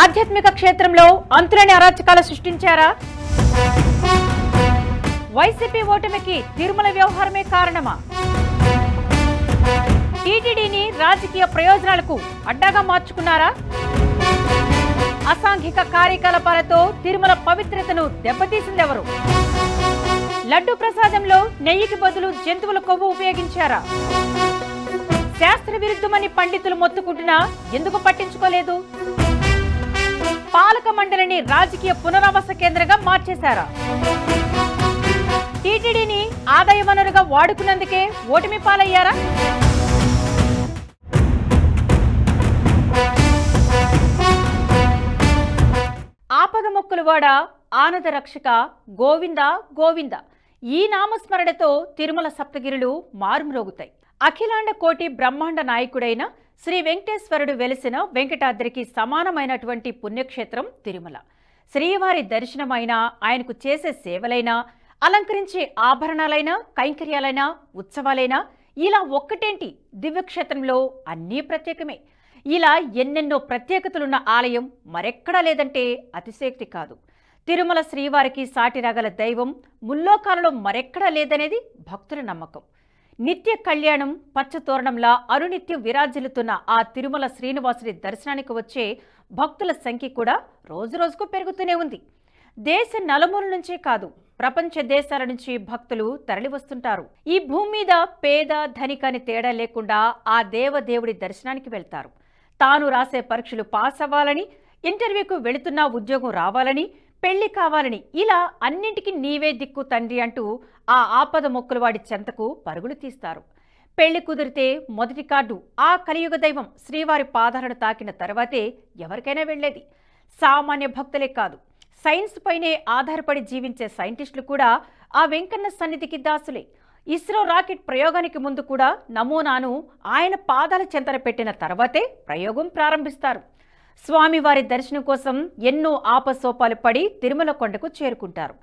ఆధ్యాత్మిక క్షేత్రంలో అంతులేని అరాచకాలు సృష్టించారా? వైసీపీ ఓటమికి తిరుమల వ్యవహారమే కారణమా? టీటీడీని రాజకీయ ప్రయోజనాలకు అడ్డాగా మార్చుకున్నారా? అసాంఘిక కార్యకలాపాలతో తిరుమల పవిత్రతను దెబ్బతీసిందెవరు? లడ్డు ప్రసాదంలో నెయ్యికి బదులు జంతువుల కొవ్వు ఉపయోగించారా? శాస్త్ర విరుద్ధమని పండితులు మొత్తుకుంటున్నా ఎందుకు పట్టించుకోలేదు? పాలక మండలిని రాజకీయ పునరావాస కేంద్రంగా మార్చేశారా. టీటీడీని ఆదాయ వనరుగా వాడుకున్నందుకే ఓటమి పాలయ్యారా? ఆపద మొక్కులవాడ ఆనద రక్షక గోవింద గోవింద. ఈ నామస్మరణతో తిరుమల సప్తగిరులు మారుమ్రోగుతాయి. అఖిలాండ కోటి బ్రహ్మాండ నాయకుడైన శ్రీ వెంకటేశ్వరుడు వెలిసిన వెంకటాద్రికి సమానమైనటువంటి పుణ్యక్షేత్రం తిరుమల. శ్రీవారి దర్శనమైనా ఆయనకు చేసే సేవలైనా అలంకరించే ఆభరణాలైనా కైంకర్యాలైనా ఉత్సవాలైనా ఇలా ఒక్కటేంటి? దివ్యక్షేత్రంలో అన్నీ ప్రత్యేకమే. ఇలా ఎన్నెన్నో ప్రత్యేకతలున్న ఆలయం మరెక్కడా లేదంటే అతిశయక్తి కాదు. తిరుమల శ్రీవారికి సాటి రగల దైవం ముల్లోకాలలో మరెక్కడా లేదనేది భక్తుల నమ్మకం. నిత్య కళ్యాణం పచ్చతోరణంలా అరునిత్యం విరాజిల్లుతున్న ఆ తిరుమల శ్రీనివాసుడి దర్శనానికి వచ్చే భక్తుల సంఖ్య కూడా రోజురోజుకు పెరుగుతూనే ఉంది. దేశ నలుమూల నుంచే కాదు ప్రపంచ దేశాల నుంచి భక్తులు తరలివస్తుంటారు. ఈ భూమి మీద పేద ధనిక అని తేడా లేకుండా ఆ దేవదేవుడి దర్శనానికి వెళ్తారు. తాను రాసే పరీక్షలు పాస్ అవ్వాలని ఇంటర్వ్యూకు వెళుతున్నా ఉద్యోగం రావాలని పెళ్ళి కావాలని ఇలా అన్నింటికీ నీవే దిక్కు తండ్రి అంటూ ఆ ఆపద మొక్కుల వాడి చెంతకు పరుగులు తీస్తారు. పెళ్ళి కుదిరితే మొదటి కార్డు ఆ కలియుగ దైవం శ్రీవారి పాదాలను తాకిన తర్వాతే ఎవరికైనా వెళ్ళేది. సామాన్య భక్తులే కాదు సైన్స్ పైనే ఆధారపడి జీవించే సైంటిస్టులు కూడా ఆ వెంకన్న సన్నిధికి దాసులే. ఇస్రో రాకెట్ ప్రయోగానికి ముందు కూడా నమూనాను ఆయన పాదాల చెంతన పెట్టిన తర్వాతే ప్రయోగం ప్రారంభిస్తారు. స్వామివారి దర్శనం కోసం ఎన్నో ఆపసోపాలు పడి తిరుమల కొండకు చేరుకుంటారు.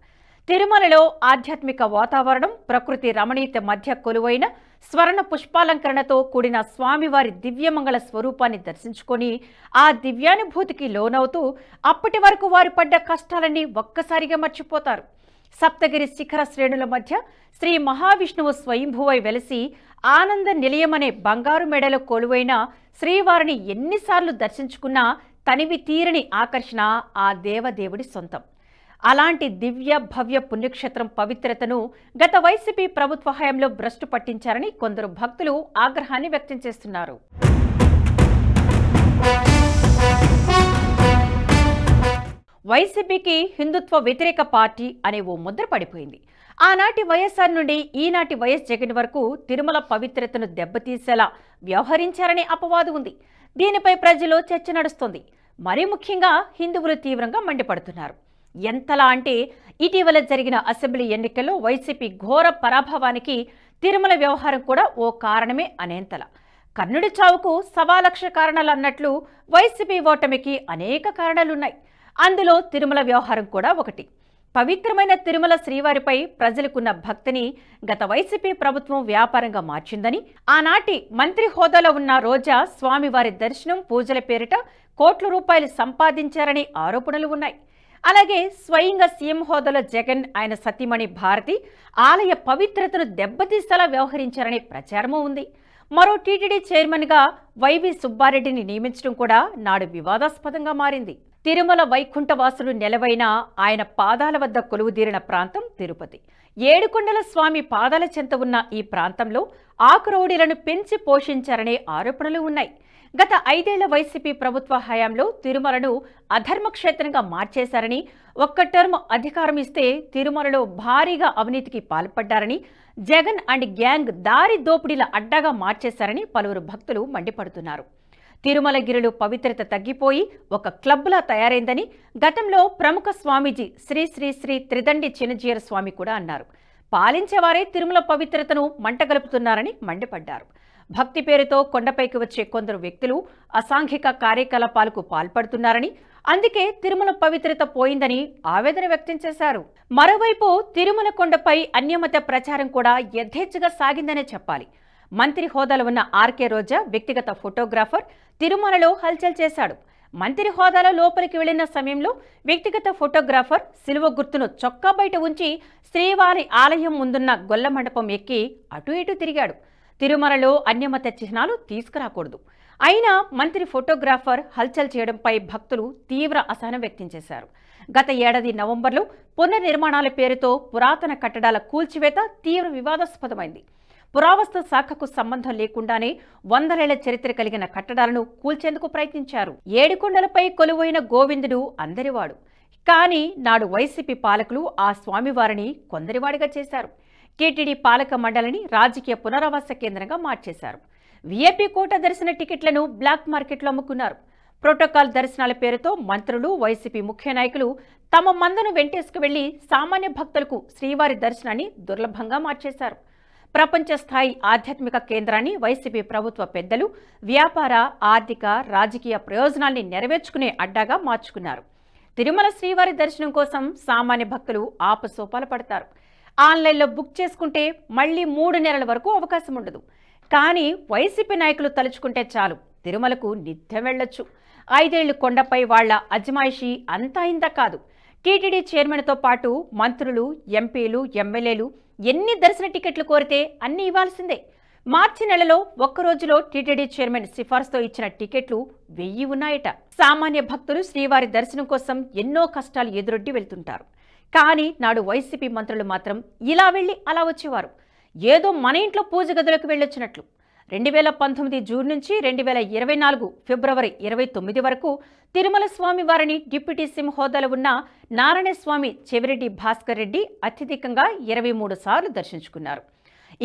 తిరుమలలో ఆధ్యాత్మిక వాతావరణం ప్రకృతి రమణీయత మధ్య కొలువైన స్వర్ణ పుష్పాలంకరణతో కూడిన స్వామివారి దివ్యమంగళ స్వరూపాన్ని దర్శించుకొని ఆ దివ్యానుభూతికి లోనవుతూ అప్పటి వరకు వారు పడ్డ కష్టాలన్నీ ఒక్కసారిగా మర్చిపోతారు. సప్తగిరి శిఖర శ్రేణుల మధ్య శ్రీ మహావిష్ణువు స్వయంభువై వెలసి ఆనంద నిలయమనే బంగారు మెడలో కొలువైన శ్రీవారిని ఎన్నిసార్లు దర్శించుకున్నా తనివి తీరని ఆకర్షణ ఆ దేవదేవుడి సొంతం. అలాంటి దివ్య భవ్య పుణ్యక్షేత్రం పవిత్రతను గత వైసీపీ ప్రభుత్వ హయాంలో భ్రష్టు పట్టించారని కొందరు భక్తులు ఆగ్రహాన్ని వ్యక్తం చేస్తున్నారు. వైసీపీకి హిందుత్వ వ్యతిరేక పార్టీ అనే ఓ ముద్ర పడిపోయింది. ఆనాటి వైఎస్ఆర్ నుండి ఈనాటి వైఎస్ జగన్ వరకు తిరుమల పవిత్రతను దెబ్బతీసేలా వ్యవహరించారనే అపవాదు ఉంది. దీనిపై ప్రజలు చర్చ నడుస్తోంది. మరీ ముఖ్యంగా హిందువులు తీవ్రంగా మండిపడుతున్నారు. ఎంతలా అంటే ఇటీవల జరిగిన అసెంబ్లీ ఎన్నికల్లో వైసీపీ ఘోర పరాభవానికి తిరుమల వ్యవహారం కూడా ఓ కారణమే అనేంతలా. కర్ణుడి చావుకు సవాలక్ష కారణాలు అన్నట్లు వైసీపీ ఓటమికి అనేక కారణాలున్నాయి. అందులో తిరుమల వ్యవహారం కూడా ఒకటి. పవిత్రమైన తిరుమల శ్రీవారిపై ప్రజలకున్న భక్తిని గత వైసీపీ ప్రభుత్వం వ్యాపారంగా మార్చిందని ఆనాటి మంత్రి హోదాలో ఉన్న రోజా స్వామివారి దర్శనం పూజల పేరిట కోట్ల రూపాయలు సంపాదించారని ఆరోపణలు ఉన్నాయి. అలాగే స్వయంగా సీఎం హోదాలో జగన్ ఆయన సతీమణి భారతి ఆలయ పవిత్రతను దెబ్బతీసేలా వ్యవహరించారనే ప్రచారమూ ఉంది. మరో టీటీడీ చైర్మన్గా వైవి సుబ్బారెడ్డిని నియమించడం కూడా నాడు వివాదాస్పదంగా మారింది. తిరుమల వైకుంఠవాసులు నెలవైన ఆయన పాదాల వద్ద కొలువుదీరిన ప్రాంతం తిరుపతి. ఏడుకొండల స్వామి పాదాల చెంత ఉన్న ఈ ప్రాంతంలో ఆకురౌడీలను పెంచి పోషించారనే ఆరోపణలు ఉన్నాయి. గత ఐదేళ్ళ వైసీపీ ప్రభుత్వ హయాంలో తిరుమలను అధర్మక్షేత్రంగా మార్చేశారని ఒక్క టర్మ్ అధికారం ఇస్తే తిరుమలలో భారీగా అవినీతికి పాల్పడ్డారని జగన్ అండ్ గ్యాంగ్ దారి దోపిడీల అడ్డాగా మార్చేశారని పలువురు భక్తులు మండిపడుతున్నారు. తిరుమలగిరిలో పవిత్రత తగ్గిపోయి ఒక క్లబ్లా తయారైందని గతంలో ప్రముఖ స్వామీజీ శ్రీ శ్రీ శ్రీ త్రిదండి చినజీర స్వామి కూడా అన్నారు. పాలించేవారే తిరుమల పవిత్రతను మంటగలుపుతున్నారని మండిపడ్డారు. భక్తి పేరుతో కొండపైకి వచ్చే కొందరు వ్యక్తులు అసాంఘిక కార్యకలాపాలకు పాల్పడుతున్నారని అందుకే తిరుమల పవిత్రత పోయిందని ఆవేదన వ్యక్తం చేశారు. మరోవైపు తిరుమల కొండపై అన్యమత ప్రచారం కూడా యథేచ్ఛగా సాగిందనే చెప్పాలి. మంత్రి హోదాలో ఉన్న ఆర్కే రోజా వ్యక్తిగత ఫోటోగ్రాఫర్ తిరుమలలో హల్చల్ చేశాడు. మంత్రి హోదాలో లోపలికి వెళ్ళిన సమయంలో వ్యక్తిగత ఫోటోగ్రాఫర్ సిలువ గుర్తును చొక్కా బయట ఉంచి శ్రీవారి ఆలయం ముందున్న గొల్ల మండపం ఎక్కి అటు ఇటు తిరిగాడు. తిరుమలలో అన్యమత చిహ్నాలు తీసుకురాకూడదు. అయినా మంత్రి ఫోటోగ్రాఫర్ హల్చల్ చేయడంపై భక్తులు తీవ్ర అసహనం వ్యక్తం చేశారు. గత ఏడాది నవంబర్లో పునర్నిర్మాణాల పేరుతో పురాతన కట్టడాల కూల్చివేత తీవ్ర వివాదాస్పదమైంది. పురావస్తు శాఖకు సంబంధం లేకుండానే వందలేళ్ళ చరిత్ర కలిగిన కట్టడాలను కూల్చేందుకు ప్రయత్నించారు. ఏడుకొండలపై కొలువైన గోవిందుడు అందరివాడు. కానీ నాడు వైసీపీ పాలకులు ఆ స్వామివారిని కొందరివాడిగా చేశారు. టీటీడీ పాలక మండలిని రాజకీయ పునరావాస కేంద్రంగా మార్చేశారు. వీఐపీ కోట దర్శన టికెట్లను బ్లాక్ మార్కెట్లో అమ్ముకున్నారు. ప్రోటోకాల్ దర్శనాల పేరుతో మంత్రులు వైసీపీ ముఖ్య నాయకులు తమ మందను వెంటేసుకు వెళ్ళి సామాన్య భక్తులకు శ్రీవారి దర్శనాన్ని దుర్లభంగా మార్చేశారు. ప్రపంచ స్థాయి ఆధ్యాత్మిక కేంద్రాన్ని వైసీపీ ప్రభుత్వ పెద్దలు వ్యాపార ఆర్థిక రాజకీయ ప్రయోజనాల్ని నెరవేర్చుకునే అడ్డాగా మార్చుకున్నారు. తిరుమల శ్రీవారి దర్శనం కోసం సామాన్య భక్తులు ఆపసోపాలు పడతారు. ఆన్లైన్లో బుక్ చేసుకుంటే మళ్ళీ మూడు నెలల వరకు అవకాశం ఉండదు. కానీ వైసీపీ నాయకులు తలుచుకుంటే చాలు తిరుమలకు నిత్యం వెళ్ళొచ్చు. ఐదేళ్ళు కొండపై వాళ్ళ అజమాయిషీ అంతా ఇంత కాదు. టీటీడీ చైర్మన్తో పాటు మంత్రులు ఎంపీలు ఎమ్మెల్యేలు ఎన్ని దర్శన టికెట్లు కోరితే అన్ని ఇవ్వాల్సిందే. మార్చి నెలలో ఒక్కరోజులో టీటీడీ చైర్మన్ సిఫార్సుతో ఇచ్చిన టికెట్లు వెయ్యి ఉన్నాయట. సామాన్య భక్తులు శ్రీవారి దర్శనం కోసం ఎన్నో కష్టాలు ఎదురొడ్డి వెళ్తుంటారు. కానీ నాడు వైసీపీ మంత్రులు మాత్రం ఇలా వెళ్ళి అలా వచ్చేవారు. ఏదో మన ఇంట్లో పూజ గదులకు వెళ్ళొచ్చినట్లు. రెండు వేల పంతొమ్మిది జూన్ నుంచి రెండు వేల ఇరవై నాలుగు ఫిబ్రవరి ఇరవై తొమ్మిది వరకు తిరుమల స్వామి వారిని డిప్యూటీ సిమ్ హోదాలో ఉన్న నారాయణస్వామి చెవిరెడ్డి భాస్కర్ రెడ్డి అత్యధికంగా ఇరవై మూడు సార్లు దర్శించుకున్నారు.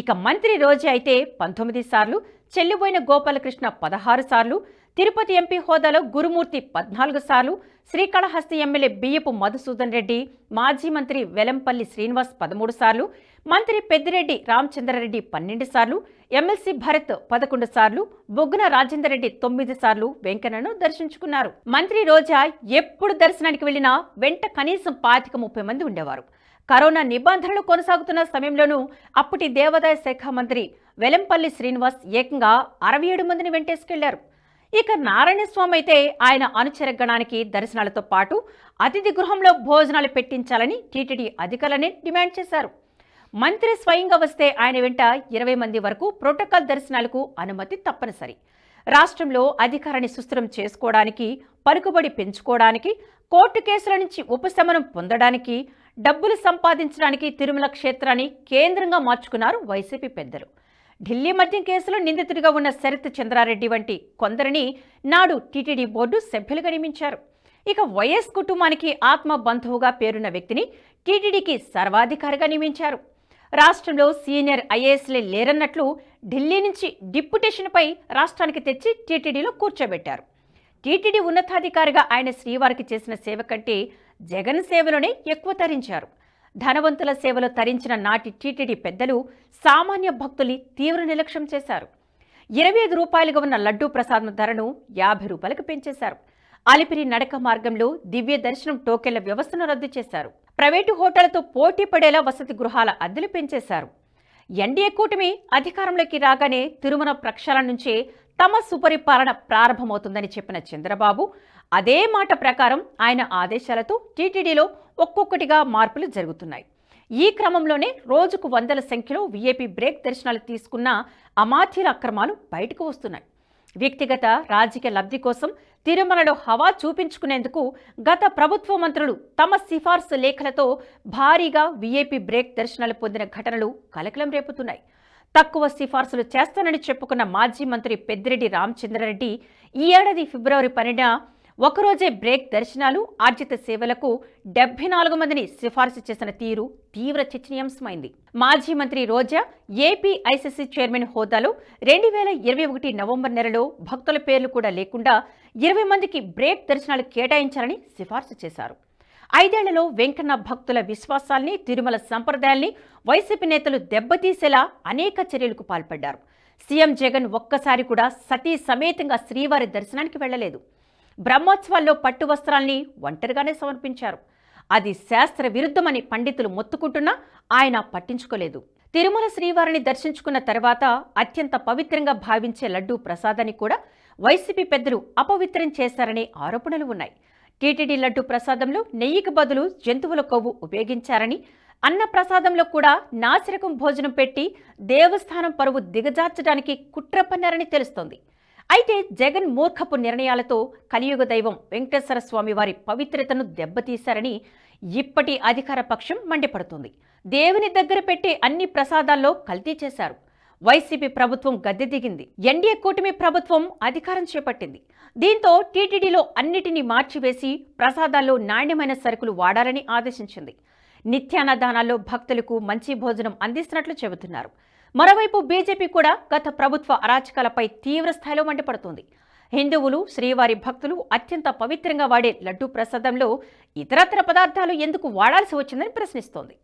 ఇక మంత్రి రోజే అయితే పంతొమ్మిది సార్లు చెల్లిపోయిన గోపాలకృష్ణ పదహారు సార్లు తిరుపతి ఎంపీ హోదాలో గురుమూర్తి పద్నాలుగు సార్లు శ్రీకాళహస్తి ఎమ్మెల్యే బియ్యపు మధుసూదన్ రెడ్డి మాజీ మంత్రి వెలంపల్లి శ్రీనివాస్ పదమూడు సార్లు మంత్రి పెద్దిరెడ్డి రామచంద్రారెడ్డి పన్నెండు సార్లు ఎమ్మెల్సీ భరత్ పదకొండు సార్లు బొగ్గున రాజేందర్ రెడ్డి తొమ్మిది సార్లు వెంకన్నను దర్శించుకున్నారు. మంత్రి రోజా ఎప్పుడు దర్శనానికి వెళ్ళినా వెంట కనీసం పాతిక ముప్పై మంది ఉండేవారు. కరోనా నిబంధనలు కొనసాగుతున్న సమయంలోనూ అప్పటి దేవాదాయ శాఖ మంత్రి వెలంపల్లి శ్రీనివాస్ ఏకంగా అరవై ఏడు మందిని వెంటేసుకెళ్ళారు. ఇక నారాయణస్వామి అయితే ఆయన అనుచర గణానికి దర్శనాలతో పాటు అతిథి గృహంలో భోజనాలు పెట్టించాలని టీటీడీ అధికారులని డిమాండ్ చేశారు. మంత్రి స్వయంగా వస్తే ఆయన వెంట ఇరవై మంది వరకు ప్రోటోకాల్ దర్శనాలకు అనుమతి తప్పనిసరి. రాష్ట్రంలో అధికారాన్ని సుస్థిరం చేసుకోవడానికి పలుకుబడి పెంచుకోవడానికి కోర్టు కేసుల నుంచి ఉపశమనం పొందడానికి డబ్బులు సంపాదించడానికి తిరుమల క్షేత్రాన్ని కేంద్రంగా మార్చుకున్నారు వైసీపీ పెద్దలు. ఢిల్లీ మద్యం కేసులో నిందితుడిగా ఉన్న శరత్ చంద్రారెడ్డి వంటి కొందరిని నాడు టీటీడీ బోర్డు సభ్యులుగా నియమించారు. ఇక వైఎస్ కుటుంబానికి ఆత్మ బంధువుగా పేరున్న వ్యక్తిని టీటీడీకి సర్వాధికారిగా నియమించారు. రాష్ట్రంలో సీనియర్ ఐఏఎస్లే లేరన్నట్లు ఢిల్లీ నుంచి డిప్యుటేషన్పై రాష్ట్రానికి తెచ్చి టీటీడీలో కూర్చోబెట్టారు. టీటీడీ ఉన్నతాధికారిగా ఆయన శ్రీవారికి చేసిన సేవ కంటే జగన్ సేవలోనే ఎక్కువ తరించారు. ధనవంతుల సేవలో తరించిన నాటి టీటీడీ పెద్దలు సామాన్య భక్తుల్ని తీవ్ర నిర్లక్ష్యం చేశారు. ఇరవై ఐదు రూపాయలుగా ఉన్న లడ్డూ ప్రసాదం ధరను యాభై రూపాయలకు పెంచేశారు. అలిపిరి నడక మార్గంలో దివ్య దర్శనం టోకెళ్ళ వ్యవస్థను రద్దు చేశారు. ప్రైవేటు హోటళ్ళతో పోటీ పడేలా వసతి గృహాల అద్దెలు పెంచేశారు. ఎన్డీఏ కూటమి అధికారంలోకి రాగానే తిరుమల ప్రక్షాళన నుంచే తమ సుపరిపాలన ప్రారంభమవుతుందని చెప్పిన చంద్రబాబు అదే మాట ప్రకారం ఆయన ఆదేశాలతో టీటీడీలో ఒక్కొక్కటిగా మార్పులు జరుగుతున్నాయి. ఈ క్రమంలోనే రోజుకు వందల సంఖ్యలో వీఐపీ బ్రేక్ దర్శనాలు తీసుకున్న అమాత్యుల అక్రమాలు బయటకు వస్తున్నాయి. వ్యక్తిగత రాజకీయ లబ్ధి కోసం తిరుమలలో హవా చూపించుకునేందుకు గత ప్రభుత్వ మంత్రులు తమ సిఫార్సు లేఖలతో భారీగా వీఐపీ బ్రేక్ దర్శనాలు పొందిన ఘటనలు కలకలం రేపుతున్నాయి. తక్కువ సిఫార్సులు చేస్తానని చెప్పుకున్న మాజీ మంత్రి పెద్దిరెడ్డి రామచంద్రారెడ్డి ఈ ఏడాది ఫిబ్రవరి పన్నెండున ఒకరోజే బ్రేక్ దర్శనాలు ఆర్జిత సేవలకు డెబ్బై నాలుగు మందిని సిఫార్సు చేసిన తీరు తీవ్ర చర్చనీయాంశమైంది. మాజీ మంత్రి రోజా ఏపీ ఐసీసీ చైర్మన్ హోదాలో రెండు వేల ఇరవై ఒకటి నవంబర్ నెలలో భక్తుల పేర్లు కూడా లేకుండా ఇరవై మందికి బ్రేక్ దర్శనాలు కేటాయించాలని సిఫార్సు చేశారు. ఐదేళ్ళలో వెంకన్న భక్తుల విశ్వాసాల్ని తిరుమల సంప్రదాయాల్ని వైసీపీ నేతలు దెబ్బతీసేలా అనేక చర్యలకు పాల్పడ్డారు. సీఎం జగన్ ఒక్కసారి కూడా సతీ సమేతంగా శ్రీవారి దర్శనానికి వెళ్ళలేదు బ్రహ్మోత్సవాల్లో పట్టు వస్త్రాల్ని ఒంటరిగానే సమర్పించారు. అది శాస్త్ర విరుద్ధమని పండితులు మొత్తుకుంటున్నా ఆయన పట్టించుకోలేదు. తిరుమల శ్రీవారిని దర్శించుకున్న తర్వాత అత్యంత పవిత్రంగా భావించే లడ్డూ ప్రసాదాన్ని కూడా వైసీపీ పెద్దలు అపవిత్రం చేశారనే ఆరోపణలు ఉన్నాయి. టీటీడీ లడ్డు ప్రసాదంలో నెయ్యికి బదులు జంతువుల కొవ్వు ఉపయోగించారని అన్న ప్రసాదంలో కూడా నాసిరకం భోజనం పెట్టి దేవస్థానం పరువు దిగజార్చడానికి కుట్ర పన్నారని తెలుస్తోంది. అయితే జగన్ మూర్ఖపు నిర్ణయాలతో కలియుగ దైవం వెంకటేశ్వర స్వామి వారి పవిత్రతను దెబ్బతీశారని ఇప్పటి అధికార పక్షం మండిపడుతుంది. దేవుని దగ్గర పెట్టే అన్ని ప్రసాదాల్లో కల్తీ చేశారు. వైసీపీ ప్రభుత్వం గద్దె దిగింది. ఎన్డీఏ కూటమి ప్రభుత్వం అధికారం చేపట్టింది. దీంతో టీటీడీలో అన్నిటినీ మార్చివేసి ప్రసాదాల్లో నాణ్యమైన సరుకులు వాడాలని ఆదేశించింది. నిత్యాన్నదానాల్లో భక్తులకు మంచి భోజనం అందిస్తున్నట్లు చెబుతున్నారు. మరోవైపు బీజేపీ కూడా గత ప్రభుత్వ అరాచకాలపై తీవ్ర స్థాయిలో మండిపడుతోంది. హిందువులు శ్రీవారి భక్తులు అత్యంత పవిత్రంగా వాడే లడ్డూ ప్రసాదంలో ఇతరత్ర పదార్థాలు ఎందుకు వాడాల్సి వచ్చిందని ప్రశ్నిస్తోంది.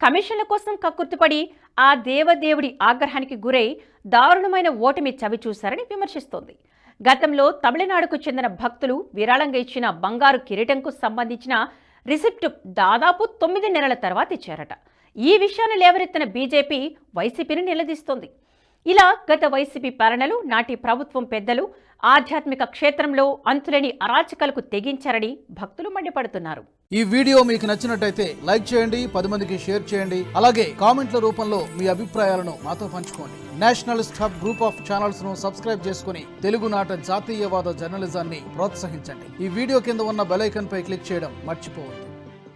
కమిషన్ల కోసం కక్కుర్తిపడి ఆ దేవదేవుడి ఆగ్రహానికి గురై దారుణమైన ఓటమి చవి చూశారని విమర్శిస్తోంది. గతంలో తమిళనాడుకు చెందిన భక్తులు విరాళంగా ఇచ్చిన బంగారు కిరీటంకు సంబంధించిన రిసిప్ట్ దాదాపు తొమ్మిది నెలల తర్వాత ఇచ్చారట. ఈ విషయాన్ని లేవనెత్తిన బీజేపీ వైసీపీని నిలదీస్తోంది. ఇలా గత వైసీపీ పాలనలు నాటి ప్రభుత్వం పెద్దలు ఆధ్యాత్మిక క్షేత్రంలో అంతులేని అరాచకాలకు తెగించారని భక్తులు మండిపడుతున్నారు. ఈ వీడియో మీకు నచ్చినట్టయితే లైక్ చేయండి పది మందికి షేర్ చేయండి అలాగే కామెంట్ల రూపంలో మీ అభిప్రాయాలను మాతో పంచుకోండి. నేషనలిస్ట్ హబ్ గ్రూప్ ఆఫ్ ఛానల్స్ను సబ్స్క్రైబ్ చేసుకుని తెలుగునాట జాతీయవాద జర్నలిజాన్ని ప్రోత్సహించండి. ఈ వీడియో కింద ఉన్న బెలైకన్ పై క్లిక్ చేయడం మర్చిపోవద్దు.